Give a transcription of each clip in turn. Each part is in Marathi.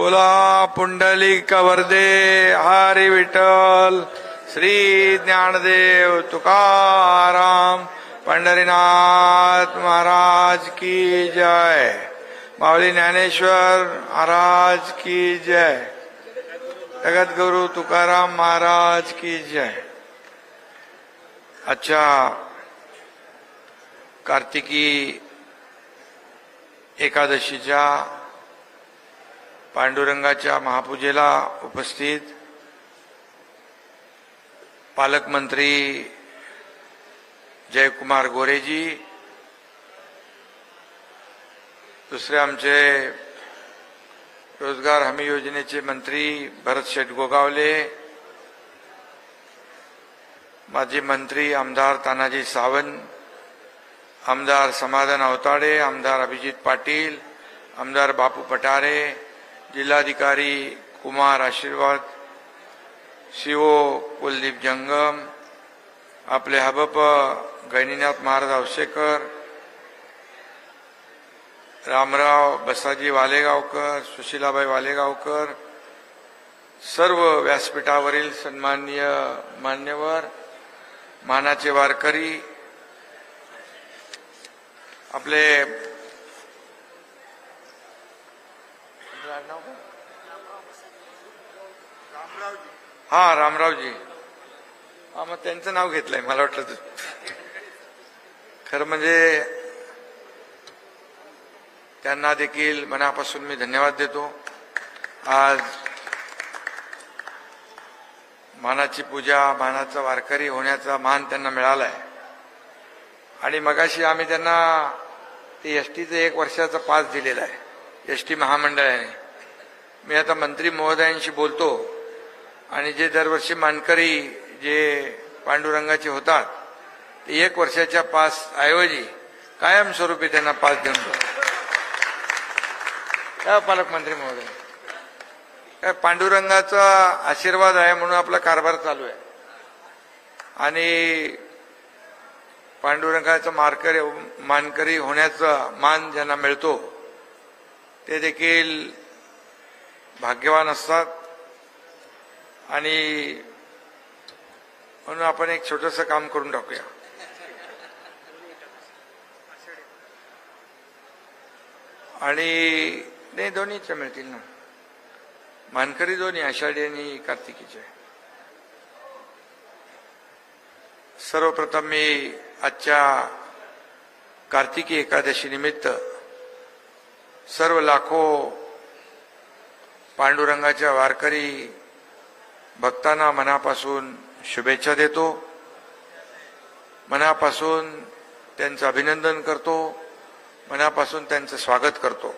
बोला पुंडलिक वरदे हरी विठ्ठल श्री ज्ञानदेव तुकाराम पंढरीनाथ महाराज की जय. माऊली ज्ञानेश्वर महाराज की जय. जगद्गुरु तुकाराम महाराज की जय. अच्छा कार्तिकी एकादशीच्या पांडुरंगाच्या महापूजेला उपस्थित पालकमंत्री जयकुमार गोरेजी दुसरे आमचे रोजगार हमी योजनेचे मंत्री भरत शेठ गोगावले माजी मंत्री आमदार तानाजी सावंत आमदार समाधान अवताडे आमदार अभिजित पाटील आमदार बापू पटारे जिल्हाधिकारी कुमार आशीर्वाद शिवो कुलदीप जंगम आपले हबप गैनीनाथ महाराज आवशेकर रामराव बसाजी वालेगावकर सुशीलाबाई वालेगावकर सर्व व्यासपीठावरील सन्माननीय मान्यवर मानाचे वारकरी आपले हा रामरावजी. हा मग त्यांचं नाव घेतलंय मला वाटलं खरं म्हणजे त्यांना देखील मनापासून मी धन्यवाद देतो. आज मानाची पूजा मानाचा वारकरी होण्याचा मान त्यांना मिळालाय. आणि मगाशी आम्ही त्यांना ते एस टीचं एक वर्षाचा पास दिलेला आहे एस टी महामंडळाने. मी आता मंत्री महोदयांशी बोलतो. आणि जे दरवर्षी मानकरी जे पांडुरंगाचे होतात ते एक वर्षाच्या पास ऐवजी कायमस्वरूपी त्यांना पास देऊन काय हो पालकमंत्री महोदय? काय पांडुरंगाचा आशीर्वाद आहे म्हणून आपला कारभार चालू आहे. आणि पांडुरंगाचा मारकरी मानकरी होण्याचा मान ज्यांना मिळतो ते देखील भाग्यवान असतात. आणि म्हणून आपण एक छोटस काम करून टाकूया. आणि नाही दोन्हीच्या मिळतील ना. मानकरी दोन्ही आषाढी आणि कार्तिकीचे. सर्वप्रथम मी आजच्या कार्तिकी एकादशी निमित्त सर्व लाखो पांडुरंगाच्या वारकरी भक्तांना मनापासून शुभेच्छा देतो. मनापासून त्यांचं अभिनंदन करतो. मनापासून त्यांचं स्वागत करतो.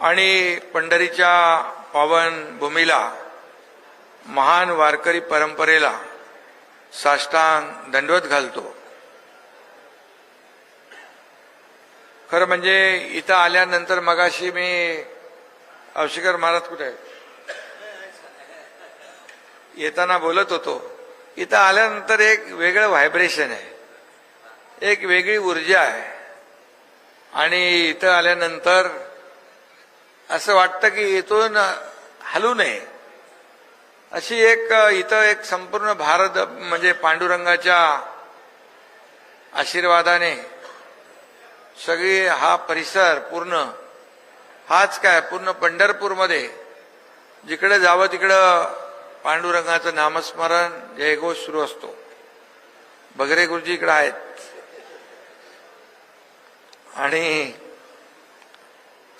आणि पंढरीच्या पावन भूमीला महान वारकरी परंपरेला साष्टांग दंडवत घालतो. खरं म्हणजे इथं आल्यानंतर मगाशी मी अवशिकर महाराज कुठे आहेत? येताना बोलत होतो. इथं आल्यानंतर एक वेगळं व्हायब्रेशन आहे. एक वेगळी ऊर्जा आहे. आणि इथं आल्यानंतर असं वाटतं की इथून हलू नये. अशी एक इथं एक संपूर्ण भारत म्हणजे पांडुरंगाच्या आशीर्वादाने सगळी हा परिसर पूर्ण हाच काय पूर्ण पंढरपूरमध्ये जिकडे जावं तिकडं पांडुरंगाचं नामस्मरण जयघोष सुरू असतो. बगरे गुरुजी इकडे आहेत. आणि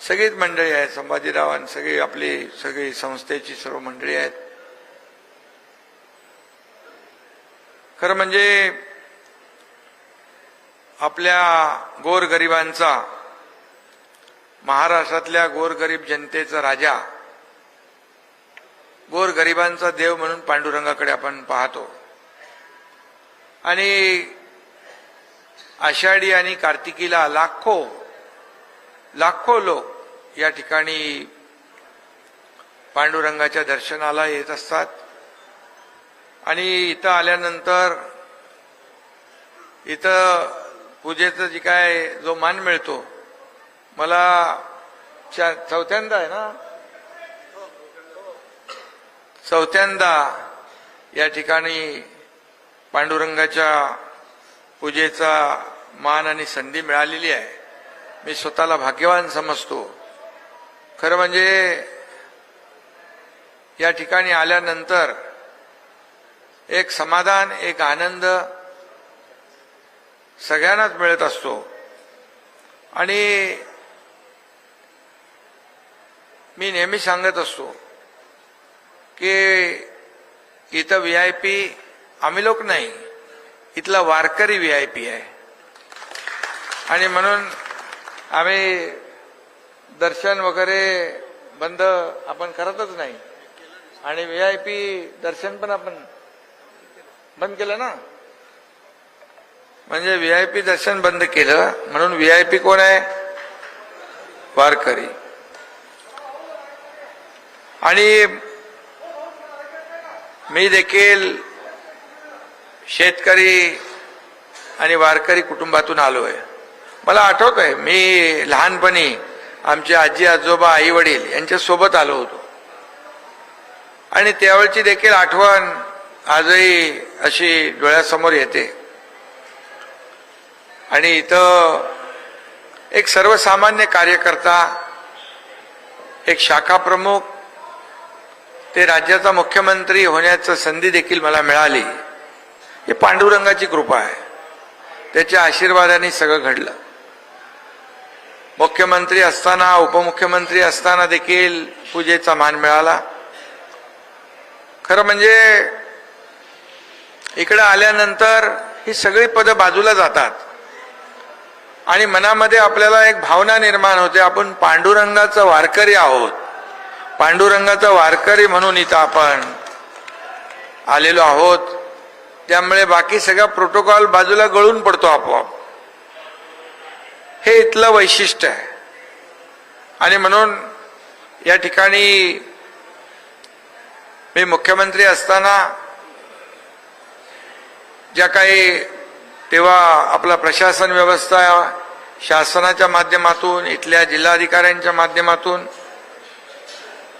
सगळीच मंडळी आहेत संभाजीराव आणि सगळी आपली सगळी संस्थेची सर्व मंडळी आहेत. खरं म्हणजे आपल्या गोरगरिबांचा महाराष्ट्रातल्या गोरगरीब जनतेचा राजा गोरगरिबांचा देव म्हणून पांडुरंगाकडे आपण पाहतो. आणि आषाढी आणि कार्तिकीला लाखो लाखो लोक या ठिकाणी पांडुरंगाच्या दर्शनाला येत असतात. आणि इथं आल्यानंतर इथं पूजेचं जी काय जो मान मिळतो मला चौथ्यांदा आहे ना चौथ्यांदा या ठिकाणी पांडुरंगाच्या पूजेचा मान आणि संधी मिळालेली आहे. मी स्वतःला भाग्यवान समजतो. खरं म्हणजे या ठिकाणी आल्यानंतर एक समाधान एक आनंद सगळ्यांनाच मिळत असतो. आणि मी नेहमी सांगत असतो की इथं व्ही आय पी आम्ही लोक नाही. इथला वारकरी व्ही आय पी आहे. आणि म्हणून आम्ही दर्शन वगैरे बंद आपण करतच नाही. आणि व्ही आय पी दर्शन पण आपण बंद केलं ना? म्हणजे व्ही आय पी दर्शन बंद केलं म्हणून व्ही आय पी कोण आहे? वारकरी. आणि मी देखील शेतकरी आणि वारकरी कुटुंबातून आलो आहे मला आठवत आहे मी लहानपणी आमचे आजी आजोबा आई वडील यांच्यासोबत आलो होतो. आणि त्यावेळची देखील आठवण आजही अशी डोळ्यासमोर येते. आणि इथं एक सर्वसामान्य कार्यकर्ता एक शाखा प्रमुख ते राज्याचा मुख्यमंत्री होण्याचं संधी देखील मला मिळाली. ही पांडुरंगाची कृपा आहे. त्याच्या आशीर्वादाने सगळं घडलं. मुख्यमंत्री असताना उपमुख्यमंत्री असताना देखील पूजेचा मान मिळाला. खरं म्हणजे इकडं आल्यानंतर ही सगळी पदं बाजूला जातात. आणि मनामध्ये आपल्याला एक भावना निर्माण होते आपण पांडुरंगाचं वारकरी आहोत. पांडुरंगाचा वारकरी म्हणून इथं आपण आलेलो आहोत. त्यामुळे बाकी सगळा प्रोटोकॉल बाजूला गळून पडतो आपोआप. हे इथलं वैशिष्ट्य आहे. आणि म्हणून या ठिकाणी मी मुख्यमंत्री असताना ज्या काही तेव्हा आपला प्रशासन व्यवस्था शासनाच्या माध्यमातून इथल्या जिल्हाधिकाऱ्यांच्या माध्यमातून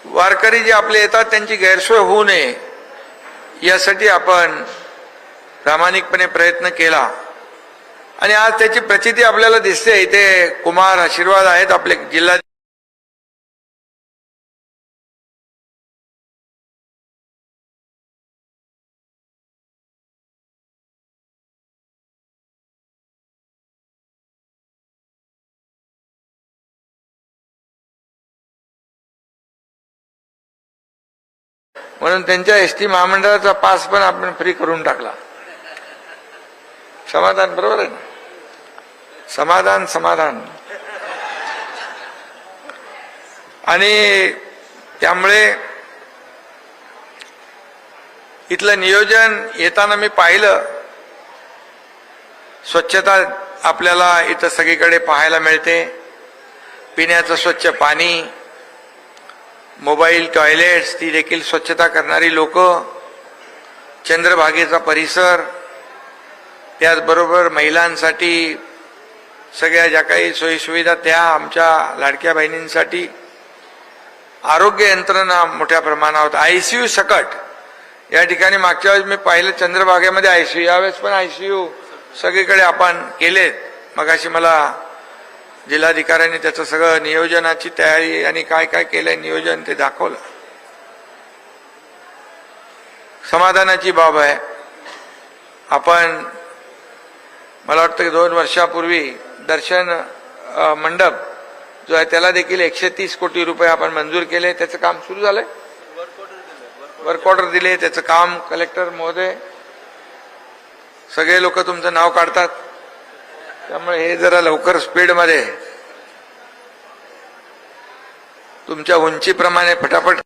वारकरी जे आपले येतात त्यांची गैरसोय होऊ नये. यासाठी आपण प्रामाणिकपणे प्रयत्न केला. आणि आज त्याची प्रचिती आपल्याला दिसते. इथे कुमार आशीर्वाद आहेत आपले जिल्हा म्हणून त्यांच्या एस टी महामंडळाचा पास पण आपण फ्री करून टाकला. समाधान बरोबर आहे ना? समाधान समाधान. आणि त्यामुळे इथलं नियोजन येताना मी पाहिलं. स्वच्छता आपल्याला इथं सगळीकडे पाहायला मिळते. पिण्याचं स्वच्छ पाणी मोबाईल टॉयलेट्स ती देखील स्वच्छता करणारी लोक चंद्रभागेचा परिसर त्याचबरोबर महिलांसाठी सगळ्या ज्या काही सोयीसुविधा त्या आमच्या लाडक्या बहिणींसाठी आरोग्य यंत्रणा मोठ्या प्रमाणावर आय सी यू सकट. या ठिकाणी मागच्या वेळेस मी पाहिलं चंद्रभागेमध्ये आय सी यू यावेळेस पण आय सी यू सगळीकडे आपण केलेत. मगाशी मला जिल्हाधिकाऱ्यांनी त्याचं सगळं नियोजनाची तयारी आणि काय काय केलंय नियोजन ते दाखवलं. समाधानाची बाब आहे. आपण मला वाटतं की दोन वर्षापूर्वी दर्शन मंडप जो आहे त्याला देखील एकशे तीस कोटी रुपये आपण मंजूर केले. त्याचं काम सुरू झालंय? वर्क ऑर्डर दिले. त्याचं काम कलेक्टर महोदय सगळे लोक तुमचं नाव काढतात. त्यामुळे हे जरा लवकर स्पीडमध्ये तुमच्या उंचीप्रमाणे फटाफट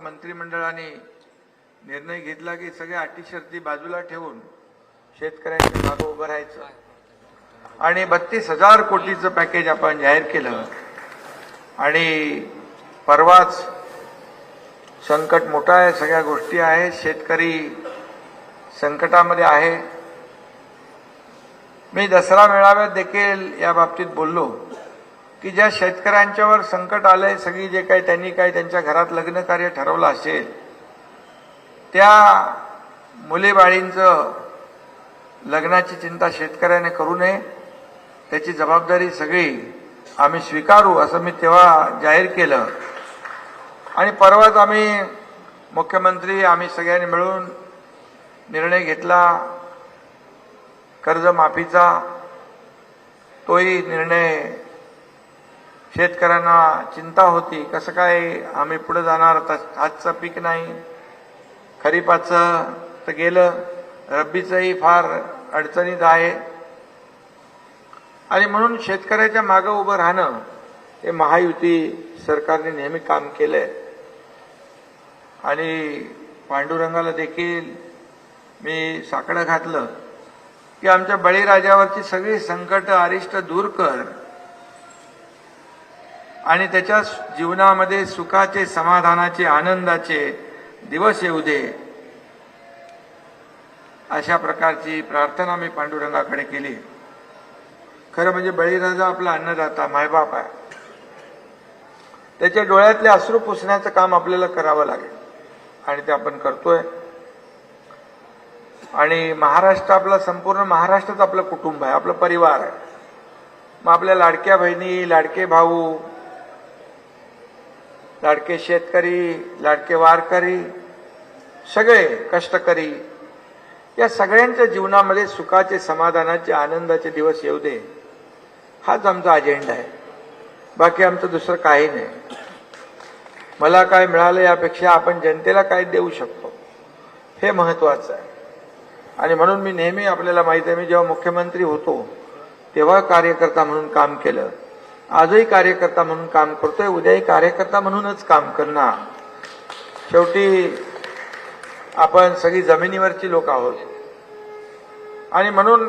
मंत्रिमंडळाने निर्णय घेतला की सगळ्या अटी शर्ती बाजूला ठेवून शेतकऱ्यांच्या मागं उभं राहायचं. आणि बत्तीस हजार कोटीचं पॅकेज आपण जाहीर केलं. आणि परवाच संकट मोठं आहे सगळ्या गोष्टी आहेत शेतकरी संकटामध्ये आहे. मी दसरा मेळाव्यात देखील या बाबतीत बोललो. की ज्या शेतकऱ्यांच्यावर संकट आलंय सगळी जे काही त्यांनी काही त्यांच्या घरात लग्न कार्य ठरवलं असेल त्या मुलेबाळींचं लग्नाची चिंता शेतकऱ्याने करू नये. त्याची जबाबदारी सगळी आम्ही स्वीकारू असं मी तेव्हा जाहीर केलं. आणि परवाच आम्ही मुख्यमंत्री आम्ही सगळ्यांनी मिळून निर्णय घेतला. कर्जमाफीचा तोही निर्णय शेतकऱ्यांना चिंता होती कसं काय आम्ही पुढे जाणार? आजचं पीक नाही. खरीपाचं तर गेलं रब्बीचंही फार अडचणीत आहे. आणि म्हणून शेतकऱ्याच्या मागं उभं राहणं हे महायुती सरकारने नेहमी काम केलंय. आणि पांडुरंगाला देखील मी साकडं घातलं की आमच्या बळीराजावरची सगळी संकट अरिष्ट दूर कर. आणि त्याच्या जीवनामध्ये सुखाचे समाधानाचे आनंदाचे दिवस येऊ दे. अशा प्रकारची प्रार्थना मी पांडुरंगाकडे केली. खरं म्हणजे बळीराजा आपला अन्नदाता मायबाप आहे. त्याच्या डोळ्यातले अश्रू पुसण्याचं काम आपल्याला करावं लागेल. आणि ते आपण करतोय. आणि महाराष्ट्र आपला संपूर्ण महाराष्ट्रच आपलं कुटुंब आहे आपलं परिवार आहे. मग आपल्या लाडक्या बहिणी लाडके भाऊ लाडके शेतकरी लाडके वारकरी सगळे कष्टकरी या सगळ्यांच्या जीवनामध्ये सुखाचे समाधानाचे आनंदाचे दिवस येऊ दे. हाच आमचा अजेंडा आहे. बाकी आमचं दुसरं काही नाही. मला काय मिळालं यापेक्षा आपण जनतेला काय देऊ शकतो? हे महत्वाचं आहे. आणि म्हणून मी नेहमी आपल्याला माहीत आहे मी जेव्हा मुख्यमंत्री होतो तेव्हा कार्यकर्ता म्हणून काम केलं. आजही कार्यकर्ता म्हणून काम करतोय उद्याही कार्यकर्ता म्हणूनच काम करणार. शेवटी आपण सगळी जमिनीवरची लोक आहोत. आणि म्हणून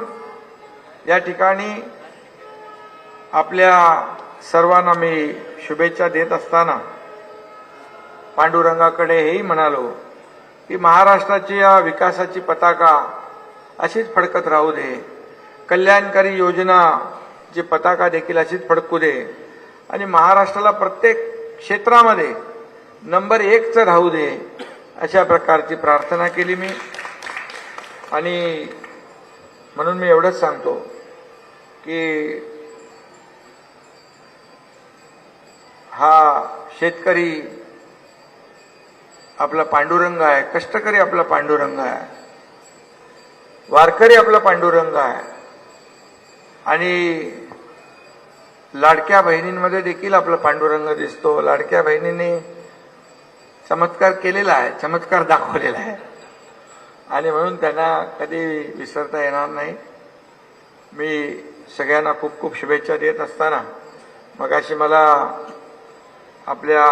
या ठिकाणी आपल्या सर्वांना मी शुभेच्छा देत असताना पांडुरंगाकडे हेही म्हणालो की महाराष्ट्राची या विकासाची पताका अशीच फडकत राहू दे. कल्याणकारी योजना जी पताका देखील अशीच फडकू दे. आणि महाराष्ट्राला प्रत्येक क्षेत्रामध्ये नंबर एकचं राहू दे अशा प्रकारची प्रार्थना केली मी. आणि म्हणून मी एवढंच सांगतो की हा शेतकरी आपला पांडुरंग आहे कष्टकरी आपला पांडुरंग आहे वारकरी आपला पांडुरंग आहे. आणि लाडक्या बहिणींमध्ये देखील आपला पांडुरंग दिसतो. लाडक्या बहिणीने चमत्कार केलेला आहे चमत्कार दाखवलेला आहे. आणि म्हणून त्यांना कधी विसरता येणार नाही. मी सगळ्यांना खूप खूप शुभेच्छा देत असताना मगाशी मला आपल्या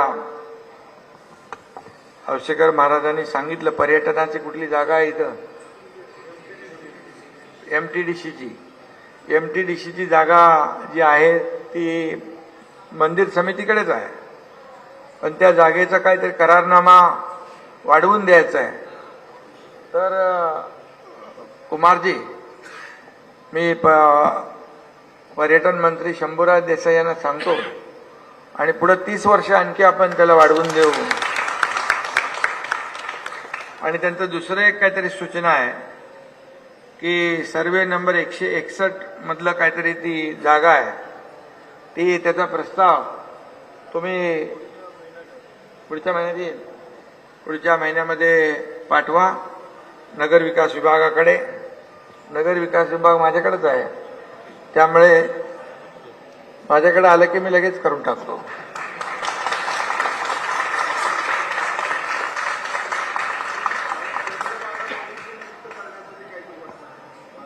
हौशेकर महाराजांनी सांगितलं पर्यटनाची कुठली जागा आहे इथं? एम टी डी सीची एम टी डी सीची जागा जी आहे ती मंदिर समितीकडेच आहे. पण त्या जागेचा काहीतरी करारनामा वाढवून द्यायचा आहे. तर कुमारजी मी प पर्यटन मंत्री शंभूराज देसाई यांना सांगतो आणि पुढे तीस वर्ष आणखी आपण त्याला वाढवून देऊ. आणि त्यांचं दुसरं एक काहीतरी सूचना आहे की सर्वे नंबर एकशे एकसष्ट मधलं काहीतरी ती जागा आहे. ती त्याचा प्रस्ताव तुम्ही पुढच्या महिन्यात येईल. पुढच्या महिन्यामध्ये पाठवा. नगर विकास विभागाकडे. नगर विकास विभाग माझ्याकडेच आहे. त्यामुळे माझ्याकडे आलं की मी लगेच करून टाकतो.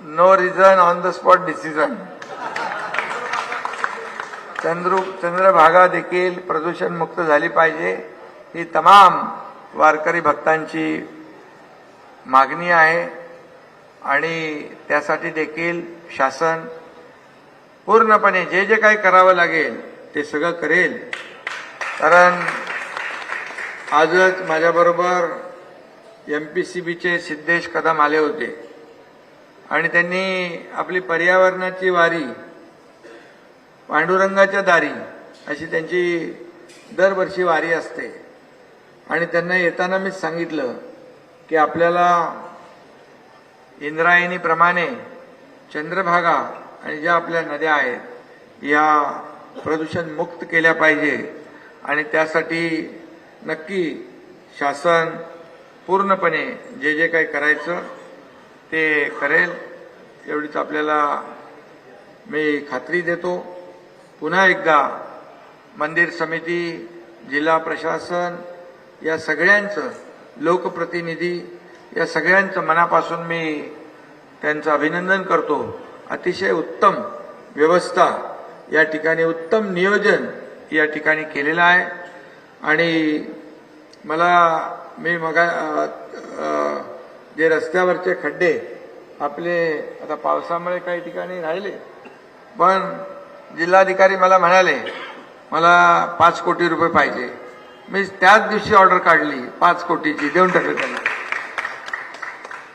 No reason on the spot decision Chandra Chandrabhaga देखील प्रदूषण मुक्त झाली पाहिजे ही तमाम वारकरी भक्तांची मागणी आहे. आणि त्यासाठी देखील शासन पूर्णपणे जे जे काही करावं लागेल ते सगळं करेल. कारण आजच माझ्याबरोबर एम पी सी बीचे सिद्धेश कदम आले होते. आणि त्यांनी आपली पर्यावरणाची वारी पांडुरंगाच्या दारी अशी त्यांची दरवर्षी वारी असते. आणि त्यांना येताना मी सांगितलं की आपल्याला इंद्रायणीप्रमाणे चंद्रभागा आणि ज्या आपल्या नद्या आहेत या प्रदूषण मुक्त केल्या पाहिजे. आणि त्यासाठी नक्की शासन पूर्णपणे जे जे काही करायचं ते करेल एवढीच आपल्याला मी खात्री देतो. पुन्हा एकदा मंदिर समिती जिल्हा प्रशासन या सगळ्यांचं लोकप्रतिनिधी या सगळ्यांचं मनापासून मी त्यांचं अभिनंदन करतो. अतिशय उत्तम व्यवस्था या ठिकाणी उत्तम नियोजन या ठिकाणी केलेलं आहे. आणि मला मी मगा जे रस्त्यावरचे खड्डे आपले आता पावसामुळे काही ठिकाणी राहिले पण जिल्हाधिकारी मला म्हणाले मला पाच कोटी रुपये पाहिजे. मी त्याच दिवशी ऑर्डर काढली पाच कोटीची देऊन टाकली त्यांना.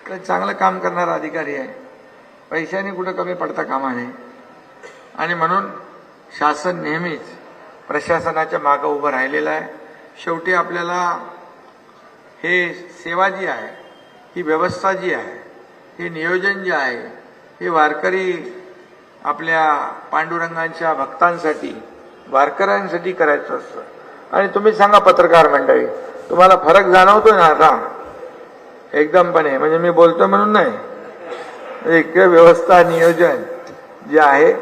तर चांगलं काम करणारा अधिकारी आहे. पैशाने कुठं कमी पडता कामा नये. आणि म्हणून शासन नेहमीच प्रशासनाच्या मागं उभं राहिलेलं आहे. शेवटी आपल्याला हे सेवा जी आहे ही व्यवस्था जी आहे हे नियोजन जे आहे हे वारकरी आपल्या पांडुरंगांच्या भक्तांसाठी वारकऱ्यांसाठी करायचं असतं. आणि तुम्ही सांगा पत्रकार मंडळी तुम्हाला फरक जाणवतोय ना आता? एकदमपणे. म्हणजे मी बोलतो म्हणून नाही. एक व्यवस्था नियोजन जे आहे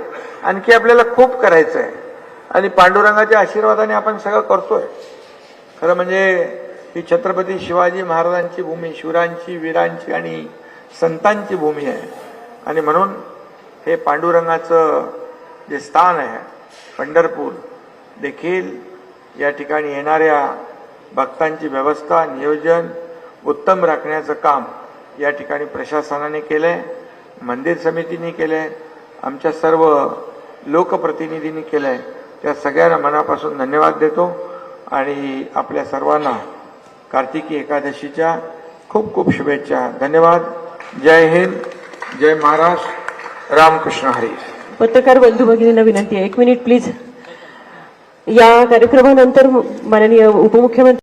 आणखी आपल्याला खूप करायचं आहे. आणि पांडुरंगाच्या आशीर्वादाने आपण सगळं करतोय. खरं म्हणजे ही छत्रपती शिवाजी महाराजांची भूमी शिवरांची वीरांची आणि संतांची भूमी आहे. आणि म्हणून हे पांडुरंगाचं जे स्थान आहे पंढरपूर देखील या ठिकाणी येणाऱ्या भक्तांची व्यवस्था नियोजन उत्तम राखण्याचं काम या ठिकाणी प्रशासनाने केलं आहे मंदिर समितीने केलं आहे आमच्या सर्व लोकप्रतिनिधींनी केलं. आहे त्या सगळ्यांना मनापासून धन्यवाद देतो आणि आपल्या सर्वांना कार्तिकी एकादशीच्या खूप खूप शुभेच्छा. धन्यवाद. जय हिंद. जय महाराष्ट्र. रामकृष्ण हरी. पत्रकार बंधू भगिनींना विनंती आहे. एक मिनिट प्लीज या कार्यक्रमानंतर माननीय उपमुख्यमंत्री